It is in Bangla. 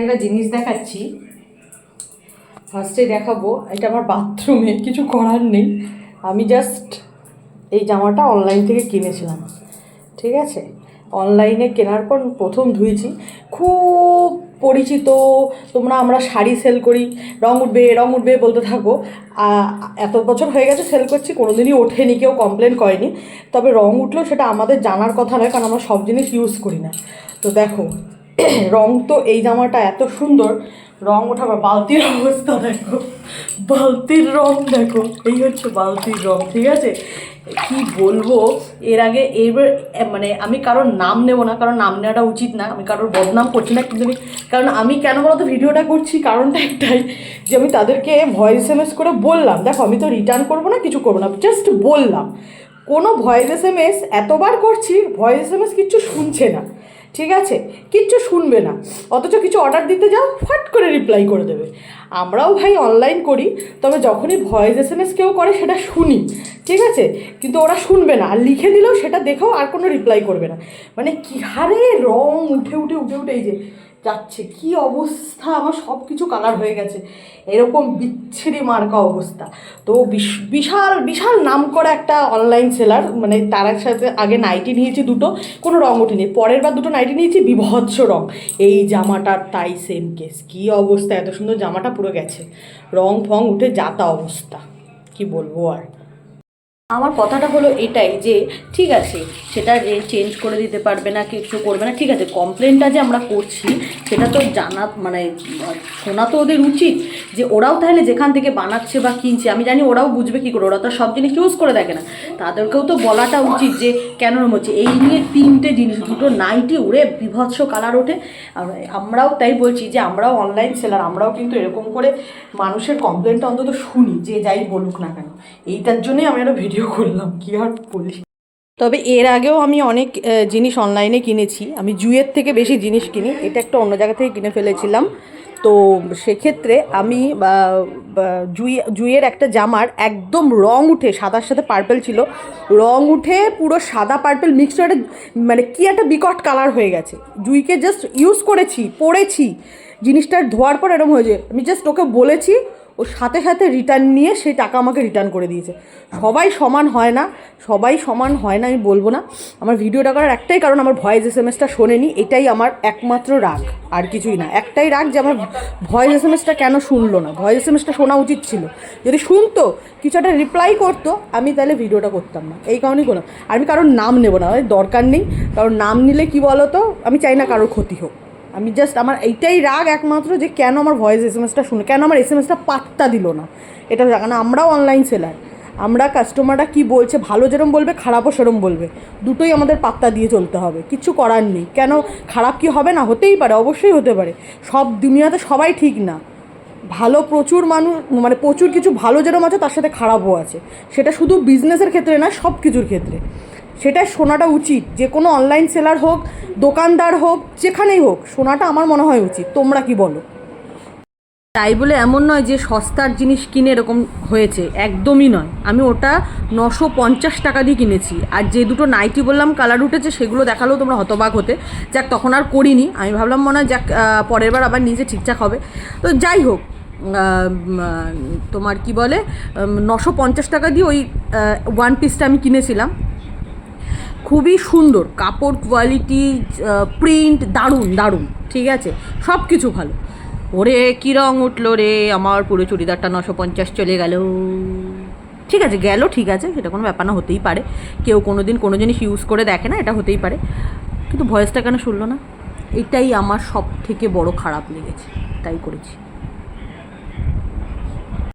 একটা জিনিস দেখাচ্ছি। ফার্স্টে দেখাবো, এটা আমার বাথরুমে, কিছু করার নেই। আমি জাস্ট এই জামাটা অনলাইন থেকে কিনেছিলাম, ঠিক আছে? অনলাইনে কেনার পর প্রথম ধুয়েছি। খুব পরিচিত, তোমরা, আমরা শাড়ি সেল করি। রং উঠবে রং উঠবে বলতে থাকো। আ- এত বছর হয়ে গেছে সেল করছি, কোনোদিনই ওঠেনি, কেউ কমপ্লেন করেনি। তবে রং উঠলেও সেটা আমাদের জানার কথা নয়, কারণ আমরা সব জিনিস ইউজ করি না। তো দেখো রং তো এই জামাটা এত সুন্দর, রং ওঠার পর বালতির অবস্থা দেখো, বালতির রং দেখো, এই হচ্ছে বালতির রং, ঠিক আছে? কি বলব, এর আগে এবার মানে আমি কারোর নাম নেব না, কারণ নাম নেওয়াটা উচিত না, আমি কারোর বদনাম করছি না, কিন্তু কারণ আমি কেন বলতো ভিডিওটা করছি? কারণটা একটাই, যে আমি তাদেরকে ভয়েস এম এস করে বললাম, দেখো আমি তো রিটার্ন করব না, কিছু করব না জাস্ট বললাম। কোনো ভয়েস এস এম এস এতবার করছি ভয়েস এস এম এস কিচ্ছু শুনছে না। ঠিক আছে? কিচ্ছু শুনবে না। অথচ কিছু অর্ডার দিতে যাও, ফাট করে রিপ্লাই করে দেবে। আমরাও ভাই অনলাইন করি, তবে যখনই ভয়েস এস এম এস কেউ করে, সেটা শুনি। ঠিক আছে? কিন্তু ওরা শুনবে না। আর লিখে দিলেও সেটা দেখেও আর কোনো রিপ্লাই করবে না। মানে কী হারে রং উঠে উঠে উঠে উঠে এই যে যাচ্ছে। কি অবস্থা? আমার সব কিছু কালার হয়ে গেছে। এরকম বিচ্ছিরি মার্কা অবস্থা। তো বিশ- বিশাল বিশাল নাম করা একটা অনলাইন সেলার মানে তার সাথে আগে নাইটি নিয়েছি দুটো, কোনো রং ওঠেনি। পরের বার দুটো নাইটি নিয়েছি বিভৎস রং। এই জামাটার তাই সেম কেস কী অবস্থা? এত সুন্দর জামাটা পুরো গেছে। রং ফং উঠে যাতা অবস্থা। কি বলব আর? আমার কথাটা হলো এটাই যে, ঠিক আছে, সেটা চেঞ্জ করে দিতে পারবে না, কিছু করবে না, ঠিক আছে কমপ্লেনটা যে আমরা করছি, সেটা তো জানা মানে শোনা তো ওদের উচিত, যে ওরাও তাহলে যেখান থেকে বানাচ্ছে বা কিনছে, আমি জানি ওরাও বুঝবে কী করে, ওরা তো সব জিনিস ইউজ করে দেখে না, তাদেরকেও তো বলাটা উচিত যে, কেন হচ্ছে? এই নিয়ে তিনটে জিনিস, দুটো নাইটি উড়ে বিভৎস কালার ওঠে, আর আমরাও তাই বলছি যে, আমরাও অনলাইন সেলার আমরাও কিন্তু এরকম করে মানুষের কমপ্লেনটা অন্তত শুনি, যে যাই বলুক না কেন, এইটার জন্যই আমি একটা ভিডিও করলাম, কি আর বলি তবে এর আগেও আমি অনেক জিনিস অনলাইনে কিনেছি। আমি জুয়ের থেকে বেশি জিনিস কিনি। এটা একটা অন্য জায়গা থেকে কিনে ফেলেছিলাম। তো সেক্ষেত্রে আমি জুই, জুইয়ের একটা জামার একদম রং উঠে, সাদার সাথে পার্পেল ছিল, রং উঠে পুরো সাদা পার্পেল একটা মানে কি একটা বিকট কালার হয়ে গেছে। জুইকে জাস্ট ইউজ করেছি, পরেছি। জিনিসটার ধোয়ার পর এরকম হয়েছে আমি জাস্ট ওকে বলেছি ও সাথে সাথে রিটার্ন নিয়ে সেই টাকা আমাকে রিটার্ন করে দিয়েছে। সবাই সমান হয় না, সবাই সমান হয় না, আমি বলব না। আমার ভিডিওটা করার একটাই কারণ, আমার ভয়েস এস এম এসটা শোনেনি, এটাই আমার একমাত্র রাগ, আর কিছুই না। একটাই রাগ যে আমার ভয়েস এস এম এসটা কেন শুনলো না? ভয়েস এস এম এসটা শোনা উচিত ছিল। যদি শুনতো, কিছু একটা রিপ্লাই করতো, আমি তাহলে ভিডিওটা করতাম না। এই কারণেই করলাম আমি কারোর নাম নেব না ওই দরকার নেই। কারণ নাম নিলে কি বলো তো আমি চাই না কারোর ক্ষতি হোক। আমি জাস্ট আমার এইটাই রাগ একমাত্র যে কেন আমার ভয়েস এস এম এসটা শুনে, কেন আমার এস এম এসটা পাত্তা দিল না? এটা না আমরাও অনলাইন সেলার আমরা কাস্টমাররা কি বলছে, ভালো যেরম বলবে, খারাপও সেরম বলবে। দুটোই আমাদের পাত্তা দিয়ে চলতে হবে, কিছু করার নেই। কেন খারাপ কি হবে না? হতেই পারে, অবশ্যই হতে পারে। সব দুনিয়াতে সবাই ঠিক না। ভালো প্রচুর মানুষ মানে প্রচুর কিছু ভালো যেরকম আছে, তার সাথে খারাপও আছে। সেটা শুধু বিজনেসের ক্ষেত্রে না সব কিছুর ক্ষেত্রে। সেটা শোনাটা উচিত। যে কোনো অনলাইন সেলার হোক, দোকানদার হোক, যেখানেই হোক, শোনাটা আমার মনে হয় উচিত। তোমরা কি বলো? তাই বলে এমন নয় যে সস্তার জিনিস কিনে এরকম হয়েছে। একদমই নয়। আমি ওটা নশো পঞ্চাশ টাকা দিয়ে কিনেছি। আর যে দুটো নাইটি বললাম কালার উঠেছে, সেগুলো দেখালেও তোমরা হতবাক হতে। যাক, তখন আর করিনি। আমি ভাবলাম মনে হয় যাক পরের বার আবার নিজে ঠিকঠাক হবে। তো যাই হোক তোমার কি বলে নশো পঞ্চাশ টাকা দিয়ে ওই ওয়ান পিসটা আমি কিনেছিলাম। খুবই সুন্দর। কাপড় কোয়ালিটি প্রিন্ট দারুণ দারুণ, ঠিক আছে? সব কিছু ভালো। ওরে, কী রং উঠল রে? আমার পুরো চুড়িদারটা নশো পঞ্চাশ চলে গেল। ঠিক আছে, গেল, ঠিক আছে, সেটা কোনো ব্যাপার না, হতেই পারে। কেউ কোনো দিন কোনো জিনিস ইউজ করে দেখে না, এটা হতেই পারে। কিন্তু ভয়েসটা কেন শুনলো না? এটাই আমার সব থেকে বড় খারাপ লেগেছে, তাই করেছি।